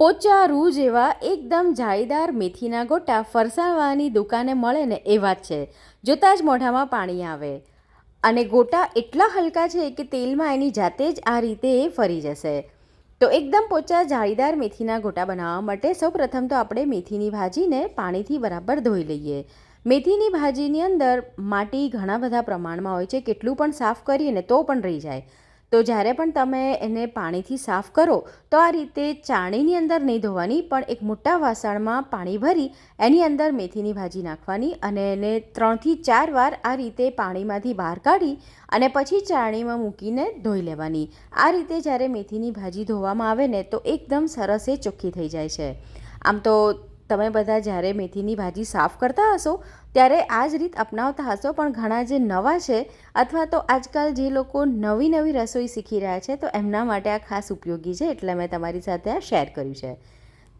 પોચા રૂ જેવા એકદમ જાળીદાર મેથીના ગોટા ફરસાણવાની દુકાને મળે ને એવા જ છે. જોતાં જ મોઢામાં પાણી આવે. અને ગોટા એટલા હલકા છે કે તેલમાં એની જાતે જ આ રીતે એ ફરી જશે. તો એકદમ પોચા જાળીદાર મેથીના ગોટા બનાવવા માટે સૌપ્રથમ તો આપણે મેથીની ભાજીને પાણીથી બરાબર ધોઈ લઈએ. મેથીની ભાજીની અંદર માટી ઘણા બધા પ્રમાણમાં હોય છે. કેટલું પણ સાફ કરીએ ને તો પણ રહી જાય. તો જ્યારે પણ તમે એને પાણીથી સાફ કરો, તો આ રીતે ચાણીની અંદર નહીં ધોવાની, પણ એક મોટા વાસણમાં પાણી ભરી એની અંદર મેથીની ભાજી નાખવાની અને એને ત્રણથી ચાર વાર આ રીતે પાણીમાંથી બહાર કાઢી અને પછી ચાણીમાં મૂકીને ધોઈ લેવાની. આ રીતે જ્યારે મેથીની ભાજી ધોવામાં આવે ને, તો એકદમ સરસ એ ચોખ્ખી થઈ જાય છે. આમ તો તમે બધા જ્યારે મેથીની ભાજી સાફ કરતા હશો, ત્યારે આ જ રીત અપનાવતા હશો, પણ ઘણા જે નવા છે અથવા તો આજકાલ જે લોકો નવી નવી રસોઈ શીખી રહ્યા છે, તો એમના માટે આ ખાસ ઉપયોગી છે, એટલે મેં તમારી સાથે આ શેર કર્યું છે.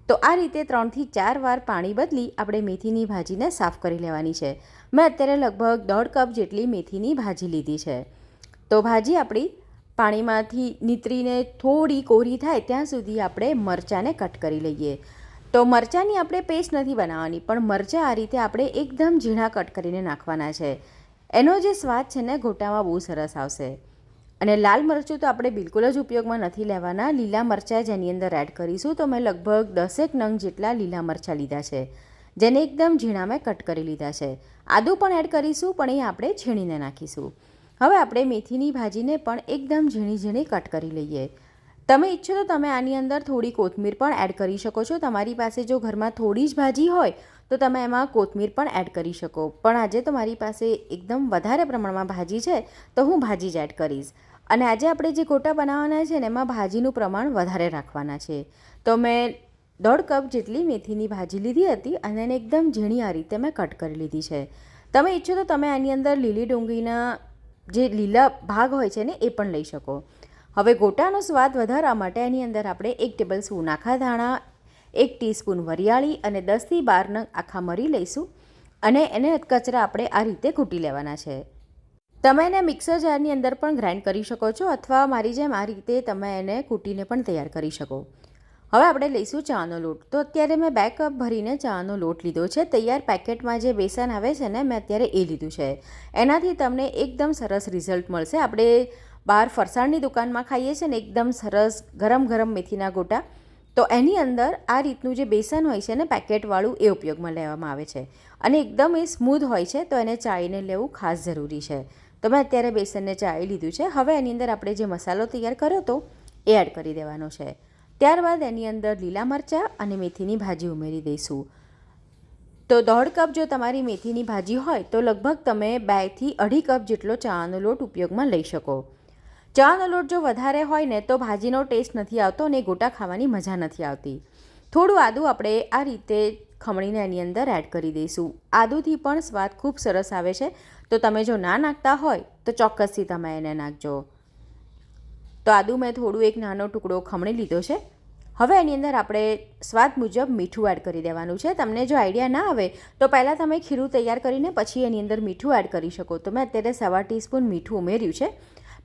તો આ રીતે ત્રણથી ચાર વાર પાણી બદલી આપણે મેથીની ભાજીને સાફ કરી લેવાની છે. મેં અત્યારે લગભગ દોઢ કપ જેટલી મેથીની ભાજી લીધી છે. તો ભાજી આપણી પાણીમાંથી નીતરીને થોડી કોરી થાય, ત્યાં સુધી આપણે મરચાંને કટ કરી લઈએ. તો મરચાંની આપણે પેસ્ટ નથી બનાવવાની, પણ મરચાં આ રીતે આપણે એકદમ ઝીણા કટ કરીને નાખવાના છે. એનો જે સ્વાદ છે ને, ઘોટામાં બહુ સરસ આવશે. અને લાલ મરચું તો આપણે બિલકુલ જ ઉપયોગમાં નથી લેવાના. લીલા મરચાં જેની અંદર એડ કરીશું તો મેં લગભગ દસેક નંગ જેટલા લીલા મરચાં લીધા છે, જેને એકદમ ઝીણા મેં કટ કરી લીધા છે. આદું પણ એડ કરીશું, પણ એ આપણે છીણીને નાખીશું. હવે આપણે મેથીની ભાજીને પણ એકદમ ઝીણી ઝીણી કટ કરી લઈએ. તમે ઈચ્છો તો તમે આની અંદર થોડી કોથમીર પણ એડ કરી શકો છો. તમારી પાસે જો ઘરમાં થોડી જ ભાજી હોય, તો તમે એમાં કોથમીર પણ એડ કરી શકો. પણ આજે તો મારી પાસે એકદમ વધારે પ્રમાણમાં ભાજી છે, તો હું ભાજી જ એડ કરીશ. અને આજે આપણે જે ગોટા બનાવવાના છે ને, એમાં ભાજીનું પ્રમાણ વધારે રાખવાના છે. તો મેં દોઢ કપ જેટલી મેથીની ભાજી લીધી હતી અને એને એકદમ ઝીણી આ રીતે મેં કટ કરી લીધી છે. તમે ઈચ્છો તો તમે આની અંદર લીલી ડુંગળીના જે લીલા ભાગ હોય છે ને, એ પણ લઈ શકો. હવે ગોટાનો સ્વાદ વધારવા માટે એની અંદર આપણે એક ટેબલ સ્પૂન આખા ધાણા, એક ટીસ્પૂન વરિયાળી અને દસથી બાર નંગ આખા મરી લઈશું અને એને કચરા આપણે આ રીતે કૂટી લેવાના છે. તમે એને મિક્સર જારની અંદર પણ ગ્રાઇન્ડ કરી શકો છો અથવા મારી જેમ આ રીતે તમે એને કૂટીને પણ તૈયાર કરી શકો. હવે આપણે લઈશું ચાનો લોટ. તો અત્યારે મેં બે કપ ભરીને ચાનો લોટ લીધો છે. તૈયાર પેકેટમાં જે બેસન આવે છે ને, મેં અત્યારે એ લીધું છે. એનાથી તમને એકદમ સરસ રિઝલ્ટ મળશે. આપણે બહાર ફરસાણની દુકાનમાં ખાઈએ છીએ ને એકદમ સરસ ગરમ ગરમ મેથીના ગોટા, તો એની અંદર આ રીતનું જે બેસન હોય છે ને પેકેટવાળું એ ઉપયોગમાં લેવામાં આવે છે. અને એકદમ એ સ્મૂધ હોય છે, તો એને ચાળીને લેવું ખાસ જરૂરી છે. તો મેં અત્યારે બેસનને ચાળી લીધું છે. હવે એની અંદર આપણે જે મસાલો તૈયાર કર્યો હતો એ એડ કરી દેવાનો છે. ત્યારબાદ એની અંદર લીલા મરચાં અને મેથીની ભાજી ઉમેરી દઈશું. તો દોઢ કપ જો તમારી મેથીની ભાજી હોય, તો લગભગ તમે બેથી અઢી કપ જેટલો ચાનો લોટ ઉપયોગમાં લઈ શકો. ચાનો લોટ જો વધારે હોય ને તો ભાજીનો ટેસ્ટ નથી આવતો અને ગોટા ખાવાની મજા નથી આવતી. થોડું આદું આપણે આ રીતે ખમણીને એની અંદર એડ કરી દઈશું. આદુથી પણ સ્વાદ ખૂબ સરસ આવે છે. તો તમે જો ના નાખતા હોય તો ચોક્કસથી તમે એને નાખજો. તો આદું મેં થોડું એક નાનો ટુકડો ખમણી લીધો છે. હવે એની અંદર આપણે સ્વાદ મુજબ મીઠું એડ કરી દેવાનું છે. તમને જો આઈડિયા ના આવે તો પહેલાં તમે ખીરું તૈયાર કરીને પછી એની અંદર મીઠું એડ કરી શકો. તો મેં અત્યારે સવા ટીસ્પૂન મીઠું ઉમેર્યું છે.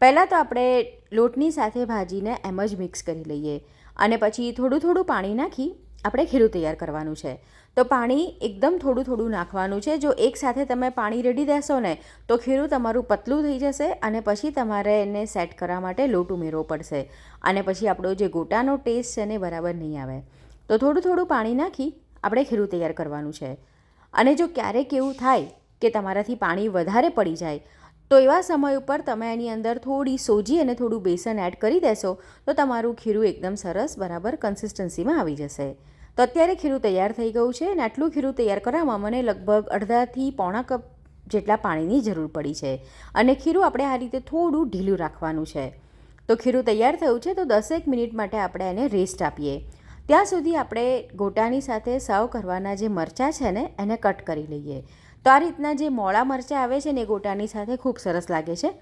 પહેલાં તો આપણે લોટની સાથે ભાજીને એમ જ મિક્સ કરી લઈએ અને પછી થોડું થોડું પાણી નાખી આપણે ખીરું તૈયાર કરવાનું છે. તો પાણી એકદમ થોડું થોડું નાખવાનું છે. જો એકસાથે તમે પાણી રેડી દેશો ને, તો ખીરું તમારું પતલું થઈ જશે અને પછી તમારે એને સેટ કરવા માટે લોટ ઉમેરવો પડશે. અને પછી આપણો જે ગોટાનો ટેસ્ટ છે ને બરાબર નહીં આવે. તો થોડું થોડું પાણી નાખી આપણે ખીરું તૈયાર કરવાનું છે. અને જો ક્યારેક એવું થાય કે તમારાથી પાણી વધારે પડી જાય તો એવા સમય ઉપર તમે એની અંદર થોડી સોજી અને થોડું બેસન એડ કરી દેશો, તો તમારું ખીરું એકદમ સરસ બરાબર કન્સિસ્ટન્સીમાં આવી જશે. તો અત્યારે ખીરું તૈયાર થઈ ગયું છે અને આટલું ખીરું તૈયાર કરવામાં મને લગભગ અડધાથી પોણા કપ જેટલા પાણીની જરૂર પડી છે. અને ખીરું આપણે આ રીતે થોડું ઢીલું રાખવાનું છે. તો ખીરું તૈયાર થયું છે તો દસેક મિનિટ માટે આપણે એને રેસ્ટ આપીએ. ત્યાં સુધી આપણે ગોટાની સાથે સર્વ કરવાના જે મરચાં છે ને, એને કટ કરી લઈએ. તો આ રીતના જે મોળા મરચાં આવે છે ને, એ ગોટાની સાથે ખૂબ સરસ લાગે છે.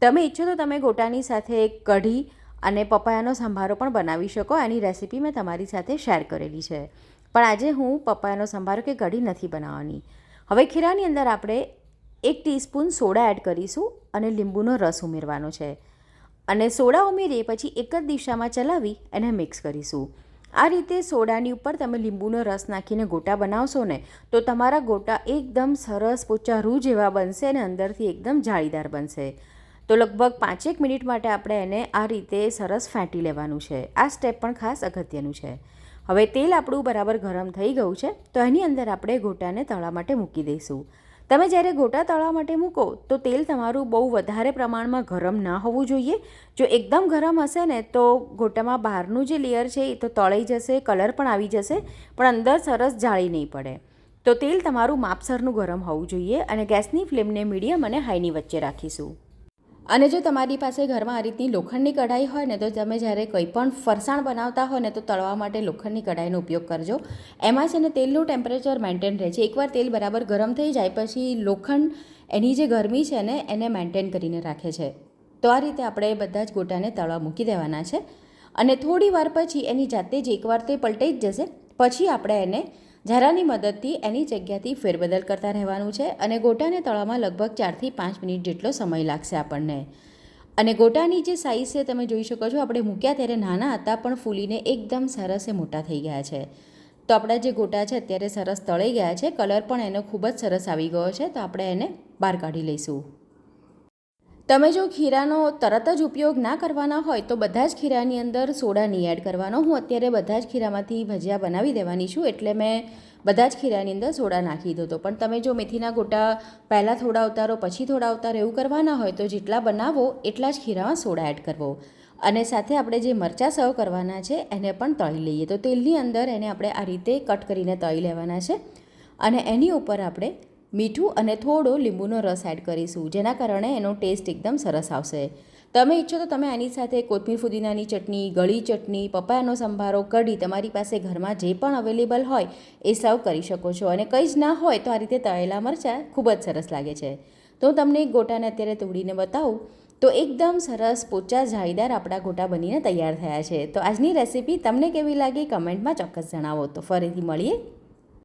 તમે ઈચ્છો તો તમે ગોટાની સાથે કઢી અને પપૈયાનો સંભારો પણ બનાવી શકો. એની રેસીપી મેં તમારી સાથે શેર કરેલી છે. પણ આજે હું પપૈયાનો સંભારો કે કઢી નથી બનાવવાની. હવે ખીરાની અંદર આપણે એક ટીસ્પૂન સોડા એડ કરીશું અને લીંબુનો રસ ઉમેરવાનો છે. અને સોડા ઉમેરીએ પછી એક જ દિશામાં ચલાવી, એને મિક્સ કરીશું. આ રીતે સોડાની ઉપર તમે લીંબુનો રસ નાખીને ગોટા બનાવશો ને, તો તમારા ગોટા એકદમ સરસ પોચા રૂ જેવા બનશે અને અંદરથી એકદમ જાળીદાર બનશે. તો લગભગ પાંચેક મિનિટ માટે આપણે એને આ રીતે સરસ ફેંટી લેવાનું છે. આ સ્ટેપ પણ ખાસ અગત્યનું છે. હવે તેલ આપણું બરાબર ગરમ થઈ ગયું છે, તો એની અંદર આપણે ગોટાને તળા માટે મૂકી દઈશું. તમે જ્યારે ગોટા તળવા માટે મૂકો, તો તેલ તમારું બહુ વધારે પ્રમાણમાં ગરમ ના હોવું જોઈએ. જો એકદમ ગરમ હશે ને, તો ગોટામાં બહારનું જે લેયર છે એ તો તળાઈ જશે કલર પણ આવી જશે, પણ અંદર સરસ જાળી નહીં પડે. તો તેલ તમારું માપસરનું ગરમ હોવું જોઈએ અને ગેસની ફ્લેમને મીડિયમ અને હાઈની વચ્ચે રાખીશું. અને જો તમારી પાસે ઘરમાં આ રીતની લોખંડની કઢાઈ હોય ને તો તમે જ્યારે કંઈ પણ ફરસાણ બનાવતા હોય ને તો તળવા માટે લોખંડની કઢાઈનો ઉપયોગ કરજો. એમાં છે ને તેલનું ટેમ્પરેચર મેન્ટેન રહે છે. એકવાર તેલ બરાબર ગરમ થઈ જાય પછી લોખંડ એની જે ગરમી છે ને એને મેન્ટેન કરીને રાખે છે. તો આ રીતે આપણે બધા જ ગોટાને તળવા મૂકી દેવાના છે. અને થોડી વાર પછી એની જાતે જ એકવાર તે પલટાઈ જ જશે. પછી આપણે એને ઝારાની મદદથી એની જગ્યાથી ફેરબદલ કરતા રહેવાનું છે અને ગોટાને તળવામાં લગભગ ચારથી પાંચ મિનિટ જેટલો સમય લાગશે આપણને. અને ગોટાની જે સાઇઝ છે તમે જોઈ શકો છો, આપણે મૂક્યા ત્યારે નાના હતા પણ ફૂલીને એકદમ સરસ એ મોટા થઈ ગયા છે. તો આપણા જે ગોટા છે અત્યારે સરસ તળાઈ ગયા છે, કલર પણ એનો ખૂબ જ સરસ આવી ગયો છે, તો આપણે એને બહાર કાઢી લઈશું. તમે જો ખીરાનો તરત જ ઉપયોગ ના કરવાના હોય તો બધા જ ખીરાની અંદર સોડા નહીં એડ કરવાનો. હું અત્યારે બધા જ ખીરામાંથી ભજીયા બનાવી દેવાની છું એટલે મેં બધા જ ખીરાની અંદર સોડા નાખી દીધો પણ તમે જો મેથીના ગોટા પહેલાં થોડા ઉતારો, પછી થોડા ઉતારો એવું કરવાના હોય તો જેટલા બનાવો એટલા જ ખીરામાં સોડા એડ કરવો. અને સાથે આપણે જે મરચાં સર્વ કરવાના છે એને પણ તળી લઈએ. તો તેલની અંદર એને આપણે આ રીતે કટ કરીને તળી લેવાના છે. અને એની ઉપર આપણે મીઠું અને થોડો લીંબુનો રસ એડ કરીશું, જેના કારણે એનો ટેસ્ટ એકદમ સરસ આવશે. તમે ઈચ્છો તો તમે આની સાથે કોથમીર ફુદીનાની ચટણી, ગળી ચટણી, પપૈયાનો સંભારો, કઢી તમારી પાસે ઘરમાં જે પણ અવેલેબલ હોય એ સર્વ કરી શકો છો. અને કંઈ જ ના હોય તો આ રીતે તળેલા મરચાં ખૂબ જ સરસ લાગે છે. તો હું તમને ગોટાને અત્યારે તોડીને બતાવું. તો એકદમ સરસ પોચા જાળીદાર આપણા ગોટા બનીને તૈયાર થયા છે. તો આજની રેસીપી તમને કેવી લાગી? કમેન્ટમાં ચોક્કસ જણાવો. તો ફરીથી મળીએ.